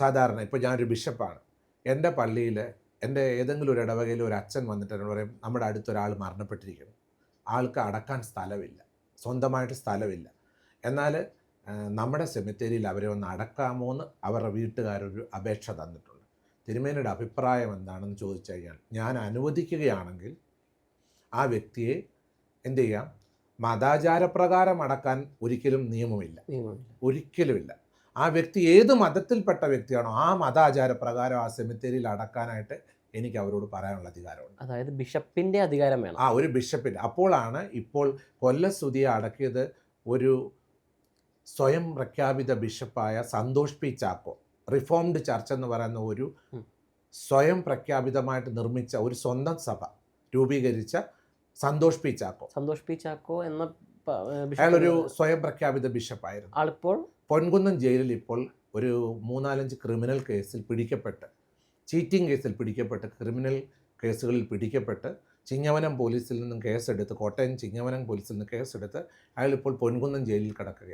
സാധാരണ ഇപ്പോൾ ഞാനൊരു ബിഷപ്പാണ്. എന്റെ പള്ളിയിൽ എന്റെ ഏതെങ്കിലും ഒരു ഇടവകയിൽ ഒരു അച്ഛൻ വന്നിട്ട് എന്നോട് പറയും നമ്മുടെ അടുത്തൊരാൾ മരണപ്പെട്ടിരിക്കുന്നു. ആൾക്ക് അടക്കാൻ സ്ഥലമില്ല. സ്വന്തമായിട്ട് സ്ഥലമില്ല. എന്നാൽ നമ്മുടെ സെമിത്തേരിയിൽ അവരെ ഒന്ന് അടക്കാമോ എന്ന് അവരുടെ വീട്ടുകാരൊരു അപേക്ഷ തന്നിട്ടുണ്ട്. തിരുമേനിയുടെ അഭിപ്രായം എന്താണെന്ന് ചോദിച്ചു കഴിഞ്ഞാൽ ഞാൻ അനുവദിക്കുകയാണെങ്കിൽ ആ വ്യക്തിയെ എന്ത് ചെയ്യാം? മതാചാരപ്രകാരം അടക്കാൻ ഒരിക്കലും നിയമമില്ല. നിയമമില്ല. ഒരിക്കലുമില്ല. ആ വ്യക്തി ഏത് മതത്തിൽപ്പെട്ട വ്യക്തിയാണോ ആ മതാചാര പ്രകാരം ആ സെമിത്തേരിയിൽ അടക്കാനായിട്ട് എനിക്ക് അവരോട് പറയാനുള്ള അധികാരമുണ്ട്. അതായത് ബിഷപ്പിന്റെ അധികാരം വേണം. ആ ഒരു ബിഷപ്പിന്റെ അപ്പോഴാണ് ഇപ്പോൾ കൊല്ലസ്തുതിയെ അടക്കിയത് ഒരു സ്വയം പ്രഖ്യാപിത ബിഷപ്പായ Santhosh P Chacko. Reformed church എന്ന് പറയുന്ന ഒരു സ്വയം പ്രഖ്യാപിതമായിട്ട് നിർമ്മിച്ച ഒരു സ്വന്തം സഭ രൂപീകരിച്ച സന്തോഷ് പി ചാക്കോ. സന്തോഷ് പി ചാക്കോ എന്ന അയാളൊരു സ്വയം പ്രഖ്യാപിത ബിഷപ്പായിരുന്നു. ആളിപ്പോൾ പൊൻകുന്നം ജയിലിൽ ഇപ്പോൾ ഒരു മൂന്നാലഞ്ച് ക്രിമിനൽ കേസിൽ പിടിക്കപ്പെട്ട് ചീറ്റിംഗ് കേസിൽ പിടിക്കപ്പെട്ട് ക്രിമിനൽ കേസുകളിൽ പിടിക്കപ്പെട്ട് ചിങ്ങവനം പോലീസിൽ നിന്നും കേസെടുത്ത് കോട്ടയം ചിങ്ങവനം പോലീസിൽ നിന്ന് കേസെടുത്ത് അയാൾ ഇപ്പോൾ പൊൻകുന്നം ജയിലിൽ കിടക്കുകയാണ്.